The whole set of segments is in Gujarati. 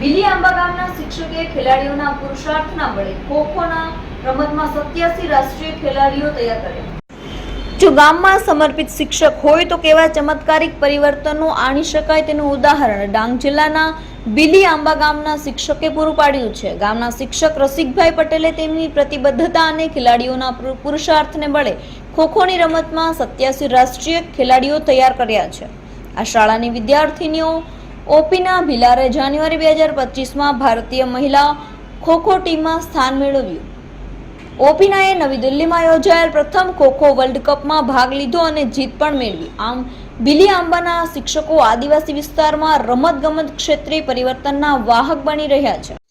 બીલી આંબા ગામના શિક્ષકે ખેલાડીઓના પુરુષાર્થના બળે ખોખોના રમતમાં સત્યાસી રાષ્ટ્રીય ખેલાડીઓ તૈયાર કર્યા. જો ગામમાં સમર્પિત શિક્ષક હોય તો કેવા ચમત્કારિક પરિવર્તનો આણી શકાય તેનું ઉદાહરણ ડાંગ જિલ્લાના બીલી આંબા ગામના શિક્ષકે પૂરું પાડ્યું છે. ગામના શિક્ષક રસિકભાઈ પટેલે તેમની પ્રતિબદ્ધતા અને ખેલાડીઓના પુરુષાર્થને બળે ખોખોની રમતમાં સત્યાસી રાષ્ટ્રીય ખેલાડીઓ તૈયાર કર્યા છે. આ શાળાની વિદ્યાર્થીનીઓ ઓપીના ભિલારે જાન્યુઆરી બે હજાર પચીસમાં ભારતીય મહિલા ખોખો ટીમમાં સ્થાન મેળવ્યું. ઓપીનાએ નવી દિલ્હીમાં યોજાયેલ પ્રથમ ખોખો વર્લ્ડ કપમાં ભાગ લીધો અને જીત પણ મેળવી. આમ બિલી આંબાના શિક્ષકો આદિવાસી વિસ્તારમાં રમત ગમત ક્ષેત્રે પરિવર્તનના વાહક બની રહ્યા છે.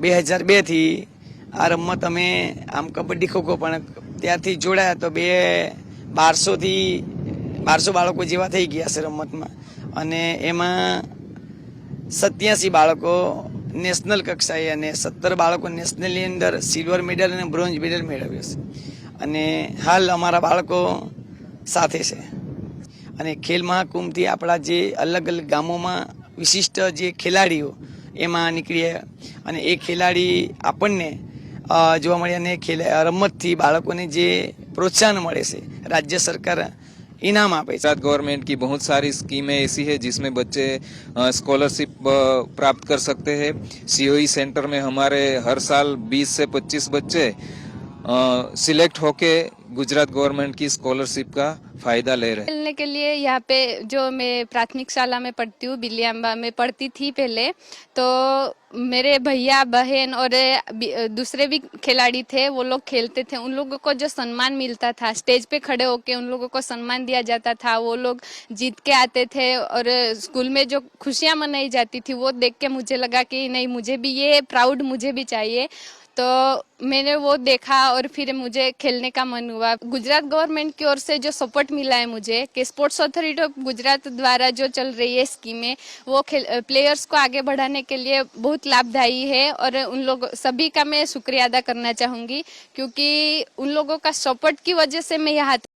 બે હજાર બેથી આ રમત અમે આમ કબડ્ડી, ખોખો પણ ત્યારથી જોડાયા તો બે બારસોથી બારસો બાળકો જેવા થઈ ગયા છે રમતમાં. અને એમાં સત્યાસી બાળકો નેશનલ કક્ષાએ અને સત્તર બાળકો નેશનલની અંદર સિલ્વર મેડલ અને બ્રોન્ઝ મેડલ મેળવ્યો છે. અને હાલ અમારા બાળકો સાથે છે. અને ખેલ મહાકુંભથી આપણા જે અલગ અલગ ગામોમાં વિશિષ્ટ જે ખેલાડીઓ એમાં નીકળ્યા અને એ ખેલાડી આપણને અ, જોવા મળ્યા અને ખેલ રમતથી બાળકોને જે પ્રોત્સાહન મળે છે રાજ્ય સરકાર ઇનામ આપે છે गुजरात गवर्नमेंट की बहुत सारी स्कीमें ऐसी है जिसमें बच्चे स्कॉलरशिप प्राप्त कर सकते हैं सीओई सेंटर में हमारे हर साल 20 से 25 बच्चे सिलेक्ट होके गुजरात गवर्नमेंट की स्कॉलरशिप का फायदा ले रहे हैं खेलने के लिए यहाँ पे जो मैं प्राथमिक शाला में पढ़ती हूँ बिलियाम्बा में पढ़ती थी पहले तो मेरे भैया, बहन और दूसरे भी खिलाड़ी थे, वो लोग खेलते थे। उन लोगों को जो सम्मान मिलता था, स्टेज पे खड़े होके उन लोगों को सम्मान दिया जाता था। वो लोग जीत के आते थे और स्कूल में जो खुशियाँ मनाई जाती थी, वो देख के मुझे लगा कि नहीं, मुझे भी ये प्राउड मुझे भी चाहिए। तो मैंने वो देखा और फिर मुझे खेलने का मन हुआ। गुजरात गवर्नमेंट की ओर से जो सपोर्ट मिला है मुझे, कि स्पोर्ट्स अथॉरिटी ऑफ़ गुजरात द्वारा जो चल रही है स्कीमें वो प्लेयर्स को आगे बढ़ाने के लिए बहुत लाभदायी है और उन लोग सभी का मैं शुक्रिया अदा करना चाहूँगी क्योंकि उन लोगों का सपोर्ट की वजह से मैं यहाँ